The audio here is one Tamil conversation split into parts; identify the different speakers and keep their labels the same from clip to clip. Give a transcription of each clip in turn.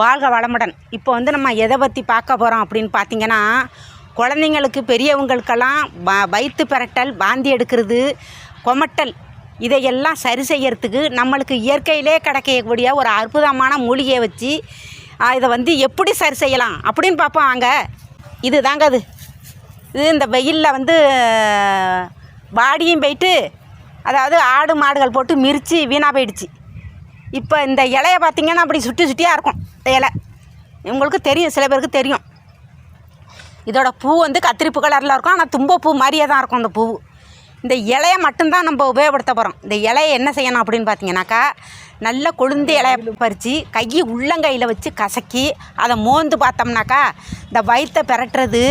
Speaker 1: வாழ்க வளமுடன். இப்போ வந்து நம்ம எதை பற்றி பார்க்க போகிறோம் அப்படின்னு பார்த்தீங்கன்னா குழந்தைங்களுக்கு பெரியவங்களுக்கெல்லாம் ப வயிற்று பிரட்டல் வாந்தி எடுக்கிறது கொமட்டல் இதையெல்லாம் சரி செய்யறதுக்கு நம்மளுக்கு இயற்கையிலே கிடைக்கக்கூடிய ஒரு அற்புதமான மூலிகையை வச்சு இதை வந்து எப்படி சரி செய்யலாம் அப்படின்னு பார்ப்போம் வாங்க. இது தாங்க அது. இது இந்த வெயிலில் வந்து வாடியும் போயிட்டு அதாவது ஆடு மாடுகள் போட்டு மிரித்து வீணாக போயிடுச்சு. இப்போ இந்த இலைய பார்த்தீங்கன்னா அப்படி சுட்டி சுட்டியாக இருக்கும் இந்த இலை. உங்களுக்கு தெரியும் சில பேருக்கு தெரியும். இதோட பூ வந்து கத்திரிப்பு கலரில் இருக்கும் ஆனால் தும்பப்பூ மாதிரியே தான் இருக்கும் அந்த பூ. இந்த இலைய மட்டும்தான் நம்ம உபயோகப்படுத்த போகிறோம் இந்த இலையை என்ன செய்யணும் அப்படின்னு பார்த்தீங்கன்னாக்கா நல்ல கொழுந்து இலைய பறித்து கையை உள்ளங்கையில் வச்சு கசக்கி அதை மோந்து பார்த்தோம்னாக்கா இந்த வயிற்றை பெரட்டுறது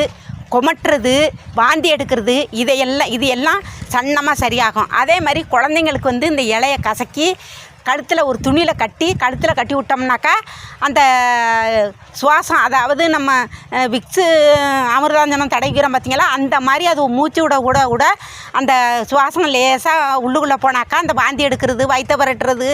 Speaker 1: கொமட்டுறது வாந்தி எடுக்கிறது இதையெல்லாம் இது எல்லாம் சன்னமாக சரியாகும். அதே மாதிரி குழந்தைங்களுக்கு வந்து இந்த இலையை கசக்கி கழுத்தில் ஒரு துணியில் கட்டி கழுத்தில் கட்டி விட்டோம்னாக்கா அந்த சுவாசம் அதாவது நம்ம விக்ஸு அமிர்தாஞ்சனம் தடைக்கிறோம் பார்த்தீங்களா அந்த மாதிரி அது மூச்சு விட விட விட அந்த சுவாசம் லேசாக உள்ளுக்குள்ளே போனாக்கா அந்த வாந்தி எடுக்கிறது வயிற்ற புரட்டுறது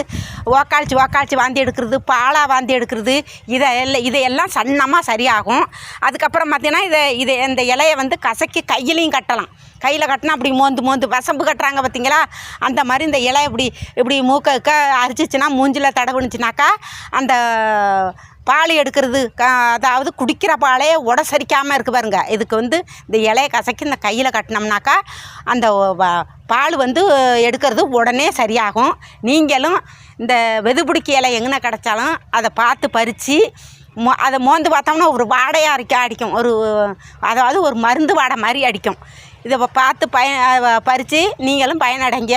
Speaker 1: ஓக்காளிச்சு ஓக்காளிச்சு வாந்தி எடுக்கிறது பாலா வாந்தி எடுக்கிறது இதை இதையெல்லாம் சன்னமாக சரியாகும். அதுக்கப்புறம் பார்த்தீங்கன்னா இதை இதை இந்த இலையை வந்து கசக்கி கையிலையும் கட்டலாம். கையில் கட்டினா அப்படி மோந்து மோந்து வசம்பு கட்டுறாங்க பார்த்தீங்களா அந்த மாதிரி இந்த இலை இப்படி இப்படி மூக்க அரிச்சிச்சுன்னா மூஞ்சில் தடவுனுச்சுனாக்கா அந்த பால் எடுக்கிறது க அதாவது குடிக்கிற பாலே உடசரிக்காமல் இருக்கு பாருங்க. இதுக்கு வந்து இந்த இலையை கசக்கி இந்த கையில் கட்டினோம்னாக்கா அந்த வ- பால் வந்து எடுக்கிறது உடனே சரியாகும். நீங்களும் இந்த வெதுபிடிக்க இலை எங்கே கிடைச்சாலும் அதை பார்த்து பறித்து மோ அதை மோந்து பார்த்தோம்னா ஒரு வாடையாக அடிக்க அடிக்கும். ஒரு அதாவது ஒரு மருந்து வாடை மாதிரி அடிக்கும். இதை பார்த்து பயன் பறித்து நீங்களும் பயனடைங்க.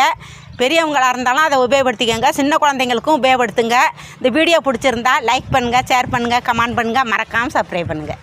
Speaker 1: பெரியவங்களாக இருந்தாலும் அதை உபயோகப்படுத்திக்கங்க. சின்ன குழந்தைங்களுக்கும் உபயோகப்படுத்துங்க. இந்த வீடியோ பிடிச்சிருந்தா லைக் பண்ணுங்கள் ஷேர் பண்ணுங்கள் கமெண்ட் பண்ணுங்கள் மறக்காமல் சப்ஸ்கிரைப் பண்ணுங்கள்